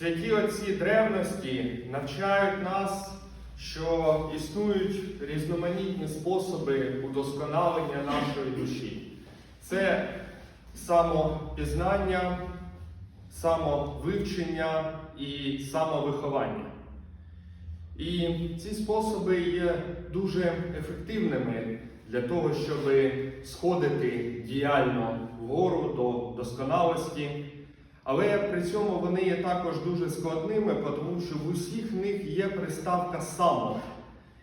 Святі отці древності навчають нас, що існують різноманітні способи удосконалення нашої душі. Це самопізнання, самовивчення і самовиховання. І ці способи є дуже ефективними для того, щоб сходити діяльно вгору до досконалості. Але при цьому вони є також дуже складними, тому що в усіх них є приставка само.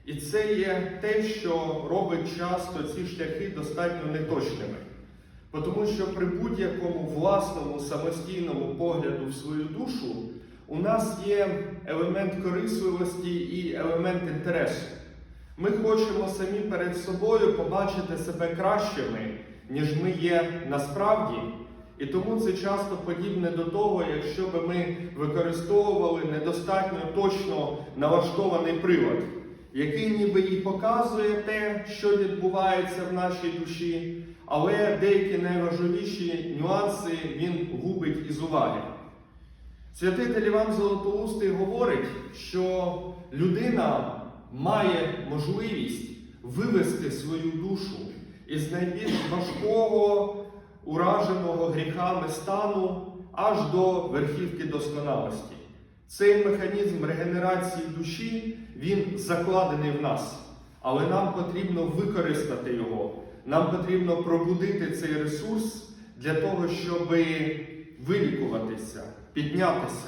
І це є те, що робить часто ці шляхи достатньо неточними. Тому що при будь-якому власному самостійному погляду в свою душу у нас є елемент корисливості і елемент інтересу. Ми хочемо самі перед собою побачити себе кращими, ніж ми є насправді. І тому це часто подібне до того, якщо би ми використовували недостатньо точно налаштований прилад, який ніби і показує те, що відбувається в нашій душі, але деякі найважливіші нюанси він губить із уваги. Святитель Іван Золотоустий говорить, що людина має можливість вивести свою душу із найбільш важкого ураженого гріхами стану аж до верхівки досконалості. Цей механізм регенерації душі він закладений в нас, але нам потрібно використати його. Нам потрібно пробудити цей ресурс для того, щоб вилікуватися, піднятися.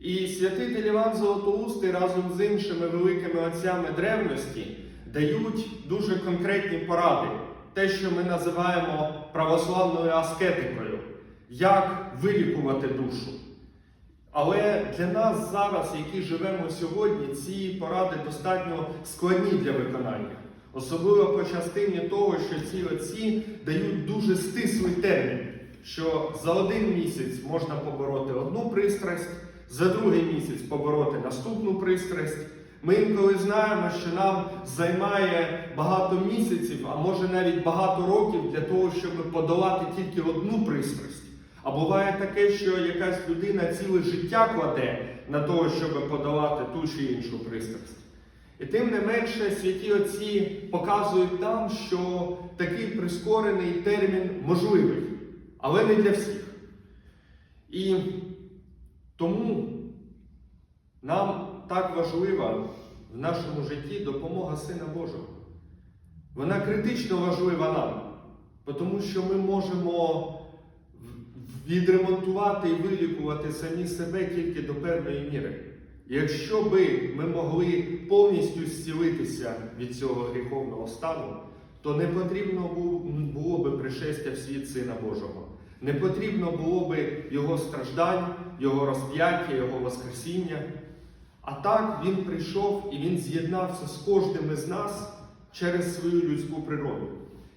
І святитель Іван Золотоустий разом з іншими великими отцями древності дають дуже конкретні поради те, що ми називаємо православною аскетикою, як вилікувати душу. Але для нас зараз, які живемо сьогодні, ці поради достатньо складні для виконання. Особливо по частині того, що ці отці дають дуже стислий термін, що за один місяць можна побороти одну пристрасть, за другий місяць побороти наступну пристрасть. Ми інколи знаємо, що нам займає багато місяців, а може навіть багато років для того, щоб подолати тільки одну пристрасть. А буває таке, що якась людина ціле життя кладе на того, щоб подолати ту чи іншу пристрасть. І тим не менше, святі отці показують нам, що такий прискорений термін можливий, але не для всіх. І тому нам так важлива в нашому житті допомога Сина Божого. Вона критично важлива нам, тому що ми можемо відремонтувати і вилікувати самі себе тільки до певної міри. Якщо би ми могли повністю зцілитися від цього гріховного стану, то не потрібно було би пришестя в світ Сина Божого. Не потрібно було би Його страждань, Його розп'яття, Його Воскресіння. А так Він прийшов і Він з'єднався з кожним із нас через свою людську природу.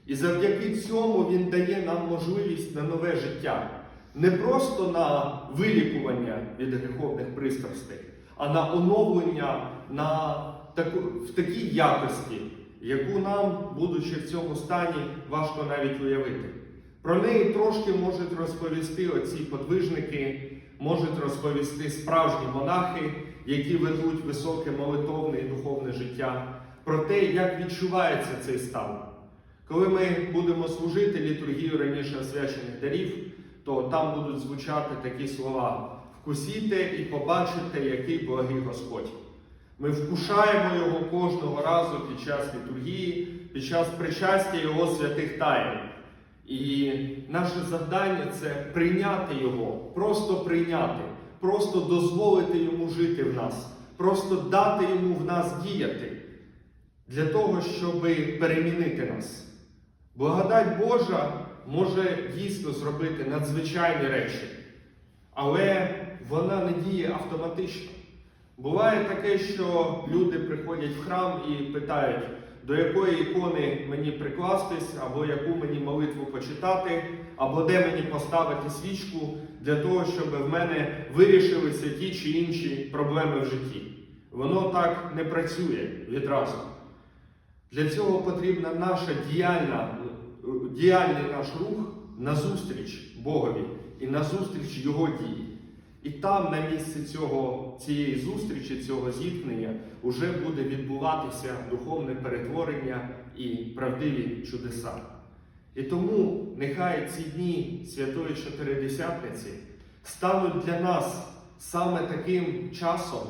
І завдяки цьому Він дає нам можливість на нове життя. Не просто на вилікування від гріховних пристрастей, а на оновлення на таку, в такій якості, яку нам, будучи в цьому стані, важко навіть уявити. Про неї трошки можуть розповісти оці подвижники, можуть розповісти справжні монахи, які ведуть високе молитовне і духовне життя, про те, як відчувається цей стан. Коли ми будемо служити літургію раніше освячених дарів, то там будуть звучати такі слова: вкусіте і побачите, який благий Господь. Ми вкушаємо Його кожного разу під час літургії, під час причастя Його святих таїн. І наше завдання це прийняти Його, просто прийняти, просто дозволити Йому жити в нас, просто дати Йому в нас діяти для того, щоб перемінити нас. Благодать Божа може дійсно зробити надзвичайні речі, але вона не діє автоматично. Буває таке, що люди приходять в храм і питають, до якої ікони мені прикластись, або яку мені молитву почитати, або де мені поставити свічку для того, щоб в мене вирішилися ті чи інші проблеми в житті. Воно так не працює відразу. Для цього потрібна наша діяльна, діяльний наш рух назустріч Богові і назустріч Його дії. І там, на місці цього, цієї зустрічі, цього зіткнення, уже буде відбуватися духовне перетворення і правдиві чудеса. І тому нехай ці дні Святої Чотиридесятниці стануть для нас саме таким часом,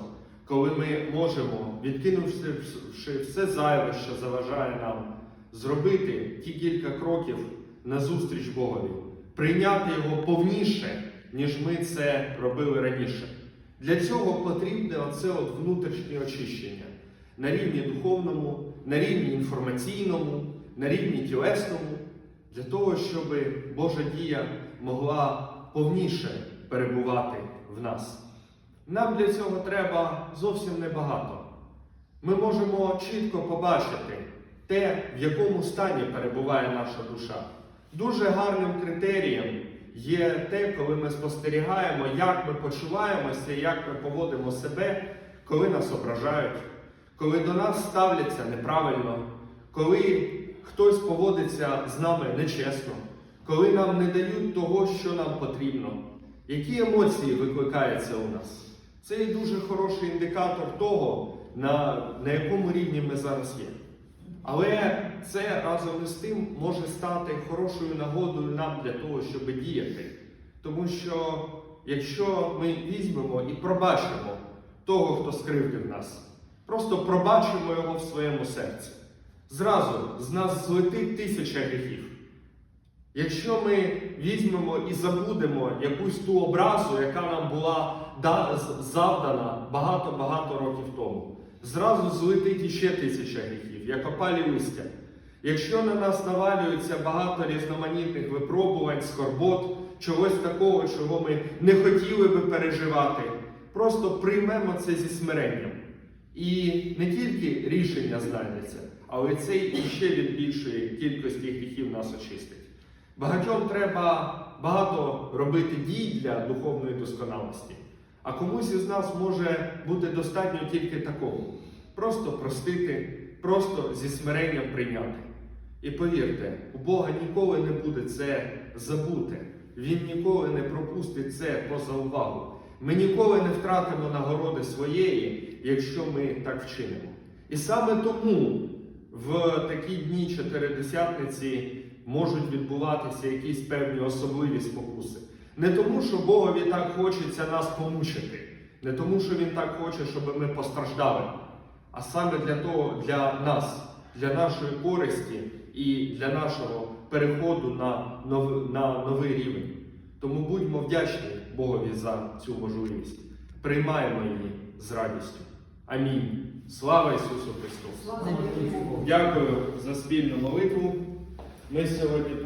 коли ми можемо, відкинувши все зайве, що заважає нам, зробити ті кілька кроків назустріч Богові, прийняти його повніше, ніж ми це робили раніше. Для цього потрібне оце от внутрішнє очищення на рівні духовному, на рівні інформаційному, на рівні тілесному, для того, щоб Божа дія могла повніше перебувати в нас. Нам для цього треба зовсім небагато. Ми можемо чітко побачити те, в якому стані перебуває наша душа. Дуже гарним критерієм є те, коли ми спостерігаємо, як ми почуваємося, як ми поводимо себе, коли нас ображають, коли до нас ставляться неправильно, коли хтось поводиться з нами нечесно, коли нам не дають того, що нам потрібно. Які емоції викликаються у нас? Це є дуже хороший індикатор того, на, на якому рівні ми зараз є. Але це разом із тим може стати хорошою нагодою нам для того, щоб діяти. Тому що якщо ми візьмемо і пробачимо того, хто скривдив нас, просто пробачимо його в своєму серці, зразу з нас злетить тисяча гріхів. Якщо ми візьмемо і забудемо якусь ту образу, яка нам була завдана багато-багато років тому, зразу злетить іще тисяча гріхів, як опалі листя. Якщо на нас навалюється багато різноманітних випробувань, скорбот, чогось такого, чого ми не хотіли би переживати, просто приймемо це зі смиренням. І не тільки рішення знайдеться, але це іще від більшої кількості гріхів нас очистить. Багатьом треба багато робити дій для духовної досконалості, а комусь із нас може бути достатньо тільки такого. Просто простити, просто зі смиренням прийняти. І повірте, у Бога ніколи не буде це забути. Він ніколи не пропустить це поза увагу. Ми ніколи не втратимо нагороди своєї, якщо ми так вчинимо. І саме тому в такі дні чотиридесятниці можуть відбуватися якісь певні особливі спокуси. Не тому, що Богові так хочеться нас помучити, не тому, що Він так хоче, щоб ми постраждали, а саме для того, для нас, для нашої користі і для нашого переходу на новий, на новий рівень. Тому будьмо вдячні Богові за цю можливість. Приймаємо її з радістю. Амінь. Слава Ісусу Христу! Дякую за спільну молитву. Ми сьогодні